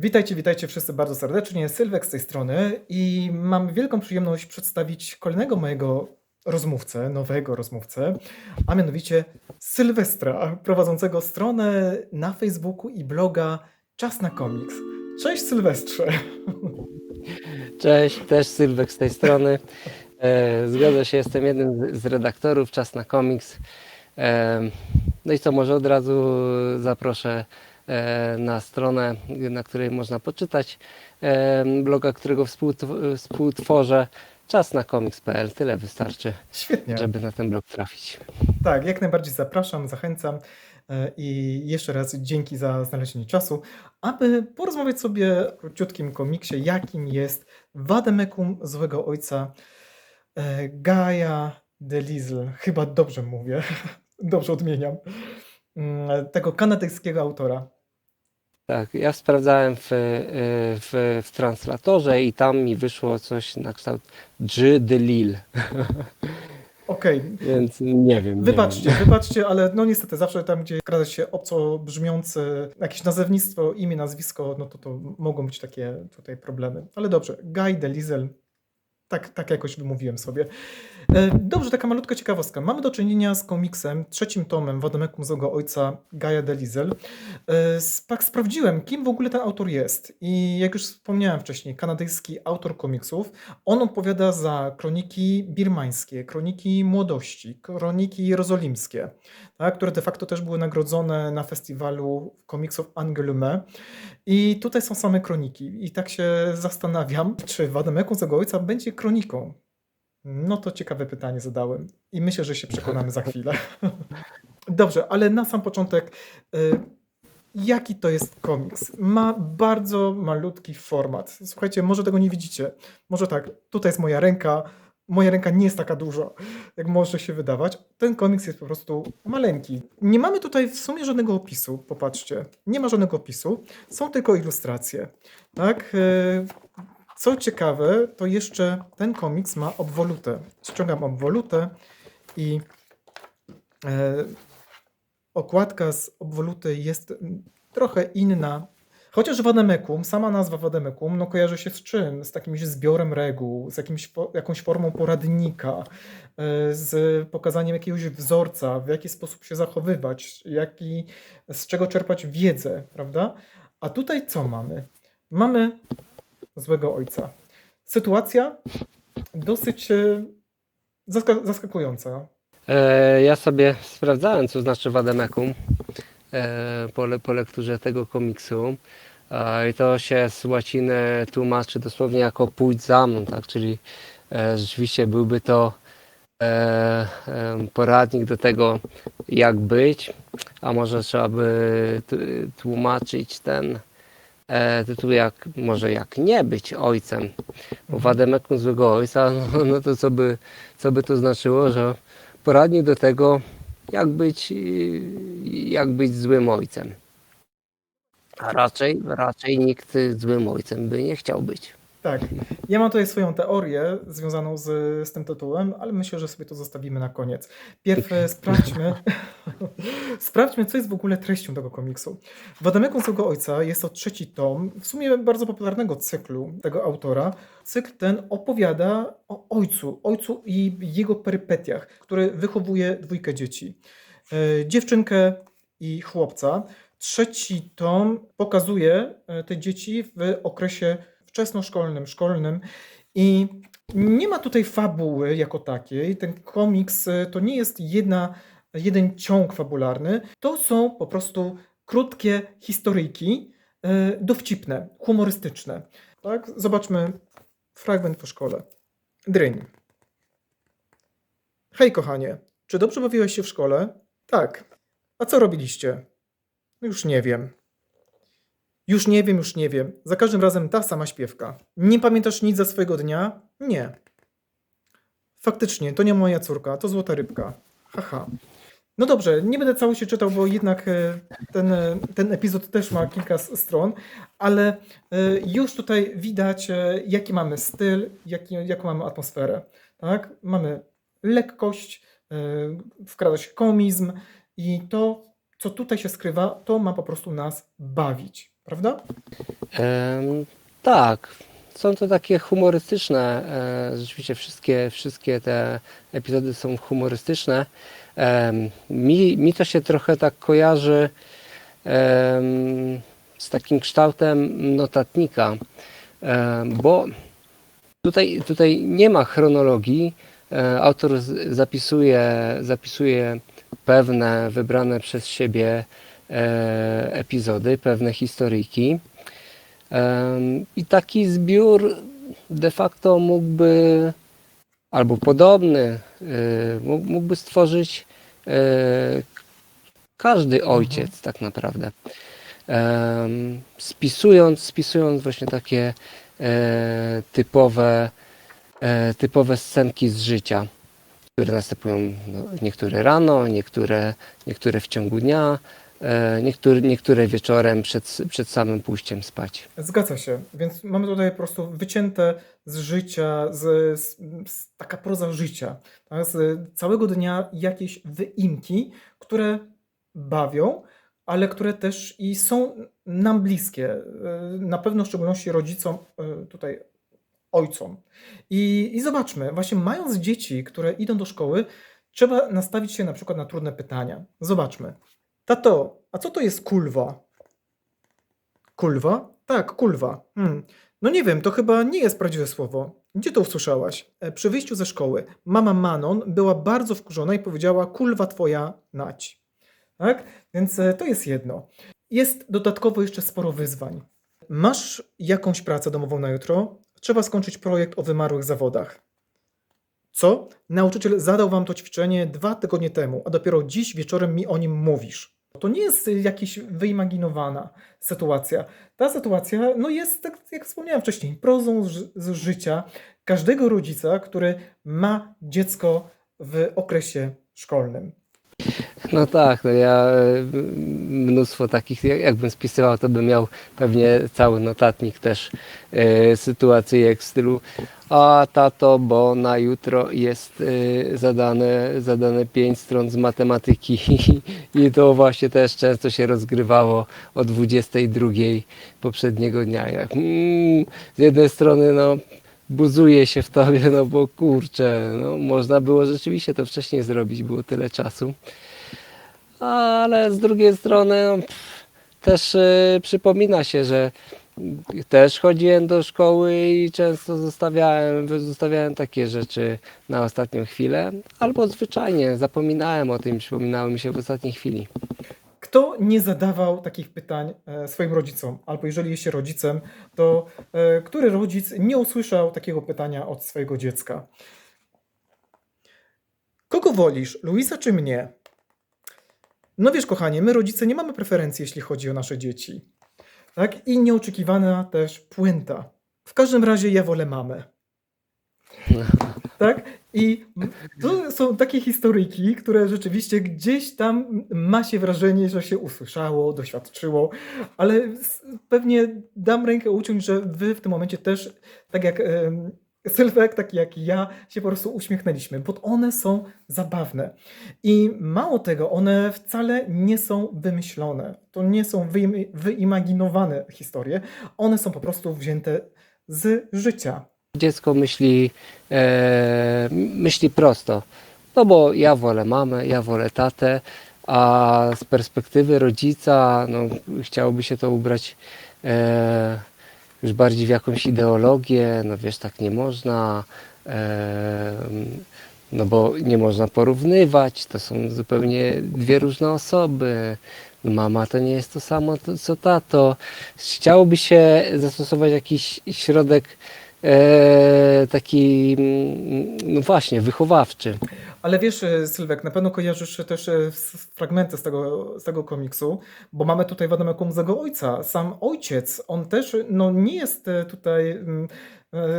Witajcie, witajcie wszyscy bardzo serdecznie. Sylwek z tej strony i mam wielką przyjemność przedstawić kolejnego mojego rozmówcę, nowego rozmówcę, a mianowicie Sylwestra, prowadzącego stronę na Facebooku i bloga Czas na komiks. Cześć Sylwestrze. Cześć, też Sylwek z tej strony. E, Zgadza się, jestem jednym z- redaktorów Czas na Komiks. E, No i co, może od razu zaproszę na stronę, na której można poczytać e, bloga, którego współtw- współtworzę. Czas na komiks.pl. Tyle wystarczy, Świetnie. żeby na ten blog trafić. Tak, jak najbardziej zapraszam, zachęcam e, i jeszcze raz dzięki za znalezienie czasu, aby porozmawiać sobie o króciutkim komiksie, jakim jest Wademekum Złego Ojca e, Gaia Delisle. Chyba dobrze mówię, dobrze odmieniam. Mm, Tego kanadyjskiego autora. Tak, ja sprawdzałem w, w, w translatorze i tam mi wyszło coś na kształt G. de Lille, Okej, więc nie wiem. nie Wybaczcie, wiem. wybaczcie, ale no niestety zawsze tam, gdzie wkradać się obco brzmiące jakieś nazewnictwo, imię, nazwisko, no to to mogą być takie tutaj problemy. Ale dobrze, Guy Delisle, tak, tak jakoś wymówiłem sobie. E, Dobrze, taka malutka ciekawostka. Mamy do czynienia z komiksem, trzecim tomem Wademekum Złego Ojca Gaia Delisle. E, sp- Sprawdziłem, kim w ogóle ten autor jest. I jak już wspomniałem wcześniej, kanadyjski autor komiksów. On odpowiada za kroniki birmańskie, kroniki młodości, kroniki jerozolimskie, tak, które de facto też były nagrodzone na festiwalu komiksów Angoulême. I tutaj są same kroniki. I tak się zastanawiam, czy Wademekum Złego Ojca będzie kroniką. No to ciekawe pytanie zadałem i myślę, że się przekonamy za chwilę. Dobrze, ale na sam początek, y, jaki to jest komiks? Ma bardzo malutki format. Słuchajcie, może tego nie widzicie. Może tak, tutaj jest moja ręka. Moja ręka nie jest taka duża, jak może się wydawać. Ten komiks jest po prostu maleńki. Nie mamy tutaj w sumie żadnego opisu, popatrzcie. Nie ma żadnego opisu, są tylko ilustracje. Tak? Co ciekawe, to jeszcze ten komiks ma obwolutę. Ściągam obwolutę i e, okładka z obwoluty jest trochę inna. Chociaż Wademekum, sama nazwa Wademekum, no kojarzy się z czym? Z jakimś zbiorem reguł, z jakimś, jakąś formą poradnika, e, z pokazaniem jakiegoś wzorca, w jaki sposób się zachowywać, jaki, z czego czerpać wiedzę, prawda? A tutaj co mamy? Mamy złego ojca. Sytuacja dosyć e, zaska- zaskakująca. E, ja sobie sprawdzałem, co znaczy Wademekum e, po, le, po lekturze tego komiksu. I to się z łaciny tłumaczy dosłownie jako pójdź za mną, tak? Czyli e, rzeczywiście byłby to e, e, poradnik do tego, jak być, a może trzeba by tłumaczyć ten e, tytuł jak, może jak nie być ojcem. Bo Wademekum złego ojca, no, no to co by, co by to znaczyło, że poradnik do tego, jak być, jak być złym ojcem. A raczej, raczej nikt złym ojcem by nie chciał być. Tak, ja mam tutaj swoją teorię związaną z, z tym tytułem, ale myślę, że sobie to zostawimy na koniec. Pierw e, sprawdźmy, sprawdźmy, co jest w ogóle treścią tego komiksu. Wademekum Złego Ojca jest to trzeci tom, w sumie bardzo popularnego cyklu tego autora. Cykl ten opowiada o ojcu, ojcu i jego perypetiach, który wychowuje dwójkę dzieci. E, dziewczynkę i chłopca. Trzeci tom pokazuje e, te dzieci w okresie wczesnoszkolnym, szkolnym i nie ma tutaj fabuły jako takiej. Ten komiks e, to nie jest jedna, jeden ciąg fabularny. To są po prostu krótkie historyjki, e, dowcipne, humorystyczne. Tak? Zobaczmy fragment po szkole. Dryń. Hej kochanie, czy dobrze bawiłeś się w szkole? Tak. A co robiliście? No Już nie wiem. Już nie wiem, już nie wiem. Za każdym razem ta sama śpiewka. Nie pamiętasz nic ze swojego dnia? Nie. Faktycznie, to nie moja córka, to złota rybka. Haha. No dobrze, nie będę całości czytał, bo jednak e, ten, e, ten epizod też ma kilka stron, ale e, już tutaj widać, jaki mamy styl, jaki, jaką mamy atmosferę. Tak? Mamy lekkość, wkrada się komizm i to, co tutaj się skrywa, to ma po prostu nas bawić. Prawda? Em, tak, są to takie humorystyczne. E, rzeczywiście wszystkie, wszystkie te epizody są humorystyczne. Mi, mi to się trochę tak kojarzy z takim kształtem notatnika, bo tutaj, tutaj nie ma chronologii. E, Autor zapisuje, zapisuje pewne wybrane przez siebie epizody, pewne historyjki. I taki zbiór de facto mógłby, albo podobny, mógł- mógłby stworzyć e, każdy ojciec tak naprawdę. Spisując, spisując właśnie takie e, typowe, e, typowe scenki z życia, które następują no, niektóre rano, niektóre, niektóre w ciągu dnia, e, niektóre, wieczorem przed, przed samym pójściem spać. Zgadza się. Więc mamy tutaj po prostu wycięte z życia, z, z, z taka proza życia. Tak? Z całego dnia jakieś wyimki, które bawią, ale które też i są nam bliskie. Y, Na pewno w szczególności rodzicom, tutaj ojcom. I, I zobaczmy, właśnie mając dzieci, które idą do szkoły, trzeba nastawić się na przykład na trudne pytania. Zobaczmy. Tato, a co to jest kulwa? Kulwa? Tak, kulwa. Hmm. No nie wiem, to chyba nie jest prawdziwe słowo. Gdzie to usłyszałaś? E, Przy wyjściu ze szkoły mama Manon była bardzo wkurzona i powiedziała kulwa twoja nać. Tak? Więc e, to jest jedno. Jest dodatkowo jeszcze sporo wyzwań. Masz jakąś pracę domową na jutro? Trzeba skończyć projekt o wymarłych zawodach. Co? Nauczyciel zadał wam to ćwiczenie dwa tygodnie temu, a dopiero dziś wieczorem mi o nim mówisz. To nie jest jakaś wyimaginowana sytuacja. Ta sytuacja no jest, tak jak wspomniałem wcześniej, prozą z, z życia każdego rodzica, który ma dziecko w okresie szkolnym. No tak, no ja e, mnóstwo takich, jak- jakbym spisywał, to bym miał pewnie cały notatnik też e, sytuacyjek w stylu a tato, bo na jutro jest e, zadane, zadane 5 stron z matematyki i to właśnie też często się rozgrywało o 22 poprzedniego dnia. Jak, mm, z jednej strony no buzuje się w tobie, no bo kurczę, no można było rzeczywiście to wcześniej zrobić, było tyle czasu. Ale z drugiej strony no, też y, przypomina się, że też chodziłem do szkoły i często zostawiałem, zostawiałem takie rzeczy na ostatnią chwilę, albo zwyczajnie zapominałem o tym, przypominały mi się w ostatniej chwili. Kto nie zadawał takich pytań e, swoim rodzicom? Albo jeżeli jest się rodzicem, to e, który rodzic nie usłyszał takiego pytania od swojego dziecka? Kogo wolisz, Luisa czy mnie? No wiesz, kochanie, my rodzice nie mamy preferencji, jeśli chodzi o nasze dzieci. Tak? I nieoczekiwana też puenta. W każdym razie ja wolę mamę. Tak? I to są takie historyjki, które rzeczywiście gdzieś tam ma się wrażenie, że się usłyszało, doświadczyło, ale pewnie dam rękę uciąć, że wy w tym momencie też, tak jak Sylwek, tak jak ja, się po prostu uśmiechnęliśmy, bo one są zabawne. I mało tego, one wcale nie są wymyślone. To nie są wyim- wyimaginowane historie, one są po prostu wzięte z życia. Dziecko myśli, e, myśli prosto. No bo ja wolę mamę, ja wolę tatę, a z perspektywy rodzica no, chciałoby się to ubrać e, już bardziej w jakąś ideologię, no wiesz, tak nie można, no bo nie można porównywać, to są zupełnie dwie różne osoby. Mama to nie jest to samo co tato. Chciałoby się zastosować jakiś środek e, taki, mm, no właśnie, wychowawczy. Ale wiesz, e, Sylwek, na pewno kojarzysz też e, fragmenty z tego, z tego komiksu, bo mamy tutaj Wadama Kumzego ojca. Sam ojciec, on też no, nie jest e, tutaj mm,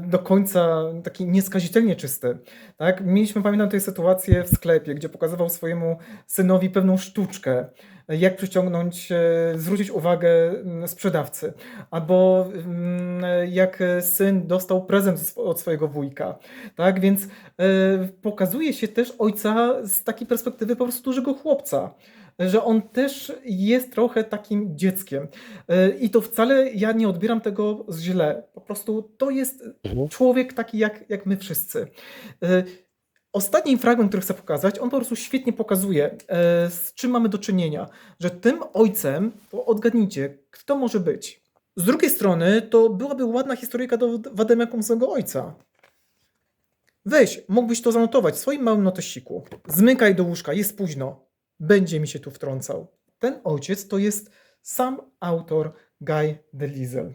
do końca taki nieskazitelnie czysty. Tak? Mieliśmy, pamiętam, tej sytuację w sklepie, gdzie pokazywał swojemu synowi pewną sztuczkę, e, jak przyciągnąć, e, zwrócić uwagę mm, sprzedawcy, albo mm, e, jak e, syn dostał prezent od swojego wujka. Tak, więc e, pokazuje się też ojca z takiej perspektywy po prostu dużego chłopca. Że on też jest trochę takim dzieckiem. E, I to wcale ja nie odbieram tego źle. Po prostu to jest Mhm. człowiek taki jak, jak my wszyscy. E, Ostatni fragment, który chcę pokazać, on po prostu świetnie pokazuje, e, z czym mamy do czynienia. Że tym ojcem, to odgadnijcie, kto może być. Z drugiej strony, to byłaby ładna historyjka do Wademekumsego ojca. Weź, mógłbyś to zanotować w swoim małym notesiku. Zmykaj do łóżka, jest późno. Będzie mi się tu wtrącał. Ten ojciec to jest sam autor Guy Delisle.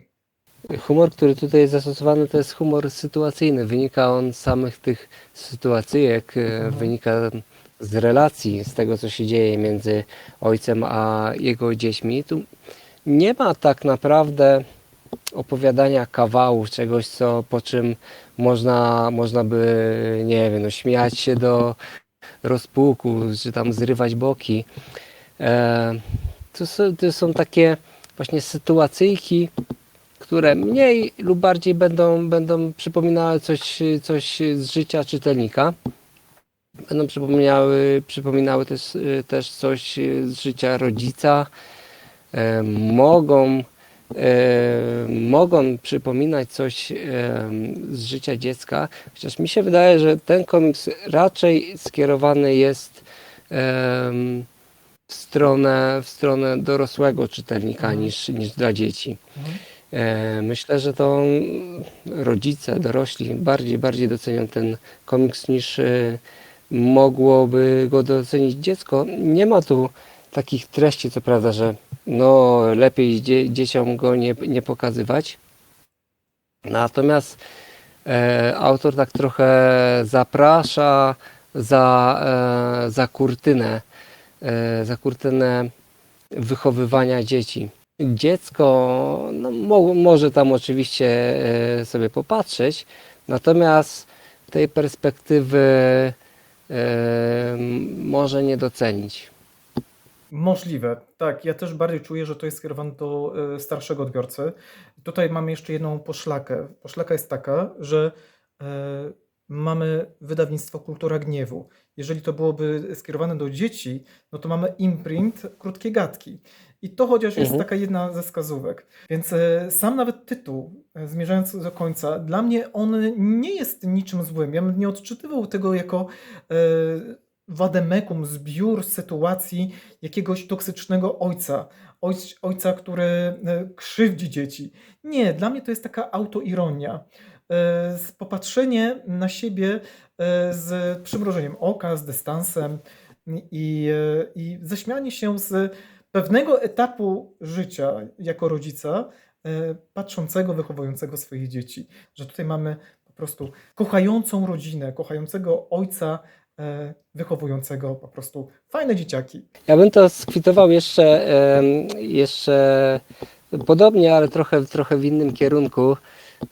Humor, który tutaj jest zastosowany, to jest humor sytuacyjny. Wynika on z samych tych sytuacyjek, e, Mhm. wynika z relacji, z tego, co się dzieje między ojcem a jego dziećmi. Tu nie ma tak naprawdę opowiadania kawału, czegoś, co, po czym można, można by, nie wiem, no, śmiać się do rozpuku, czy tam zrywać boki. E, to, są, to są takie właśnie sytuacyjki, które mniej lub bardziej będą, będą przypominały coś, coś z życia czytelnika. Będą przypominały, przypominały też, y, też coś z życia rodzica. E, mogą, e, mogą przypominać coś e, z życia dziecka, chociaż mi się wydaje, że ten komiks raczej skierowany jest em, w stronę, w stronę dorosłego czytelnika Mhm. niż, niż dla dzieci. Mhm. E, Myślę, że to rodzice, dorośli bardziej, bardziej docenią ten komiks niż e, mogłoby go docenić dziecko. Nie ma tu takich treści, co prawda, że no lepiej dzie dzieciom go nie, nie pokazywać. Natomiast e, autor tak trochę zaprasza za, e, za kurtynę, e, za kurtynę wychowywania dzieci. Dziecko no, mo może tam oczywiście e, sobie popatrzeć, natomiast tej perspektywy e, może nie docenić. Możliwe. Tak, ja też bardziej czuję, że to jest skierowane do e, starszego odbiorcy. Tutaj mamy jeszcze jedną poszlakę. Poszlaka jest taka, że e, mamy wydawnictwo Kultura Gniewu. Jeżeli to byłoby skierowane do dzieci, no to mamy imprint Krótkie Gadki. I to chociaż jest Mhm. taka jedna ze wskazówek. Więc e, sam nawet tytuł, zmierzając do końca, dla mnie on nie jest niczym złym. Ja bym nie odczytywał tego jako wademekum, zbiór sytuacji jakiegoś toksycznego ojca, ojc, ojca, który e, krzywdzi dzieci. Nie, dla mnie to jest taka autoironia. E, Popatrzenie na siebie e, z przymrożeniem oka, z dystansem i, i zaśmianie się z pewnego etapu życia jako rodzica, patrzącego, wychowującego swoich dzieci. Że tutaj mamy po prostu kochającą rodzinę, kochającego ojca, wychowującego po prostu fajne dzieciaki. Ja bym to skwitował jeszcze, jeszcze podobnie, ale trochę, trochę w innym kierunku,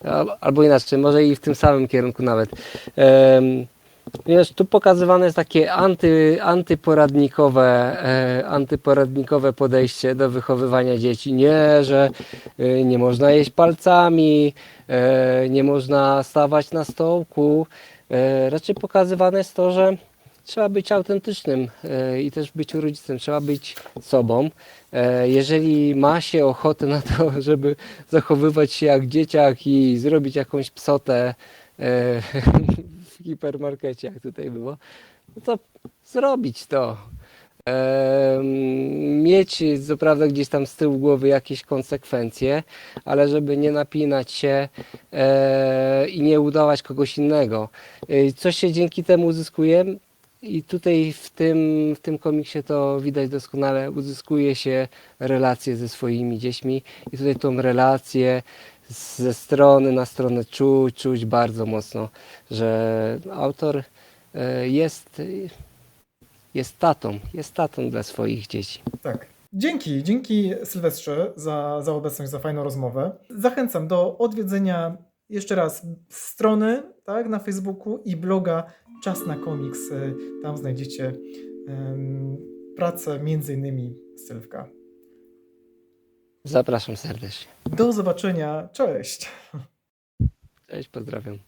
al- albo inaczej, może i w tym samym kierunku nawet. Wiesz, tu pokazywane jest takie anty, antyporadnikowe, e, antyporadnikowe podejście do wychowywania dzieci. Nie, że e, nie można jeść palcami, e, nie można stawać na stołku. E, raczej pokazywane jest to, że trzeba być autentycznym e, i też być rodzicem, trzeba być sobą. E, Jeżeli ma się ochotę na to, żeby zachowywać się jak dzieciak i zrobić jakąś psotę w hipermarkecie, jak tutaj było, no to zrobić to. Mieć co prawda gdzieś tam z tyłu głowy jakieś konsekwencje, ale żeby nie napinać się e, i nie udawać kogoś innego. E, Co się dzięki temu uzyskuje? I tutaj w tym, w tym komiksie to widać doskonale, uzyskuje się relacje ze swoimi dziećmi i tutaj tą relację ze strony na stronę czuć, czuć bardzo mocno, że autor e, jest, jest tatą, jest tatą dla swoich dzieci. Tak. Dzięki, dzięki Sylwestrze za, za obecność, za fajną rozmowę. Zachęcam do odwiedzenia jeszcze raz strony tak, na Facebooku i bloga Czas na komiks. Tam znajdziecie em, pracę między innymi Sylwka. Zapraszam serdecznie. Do zobaczenia, cześć! Cześć, pozdrawiam.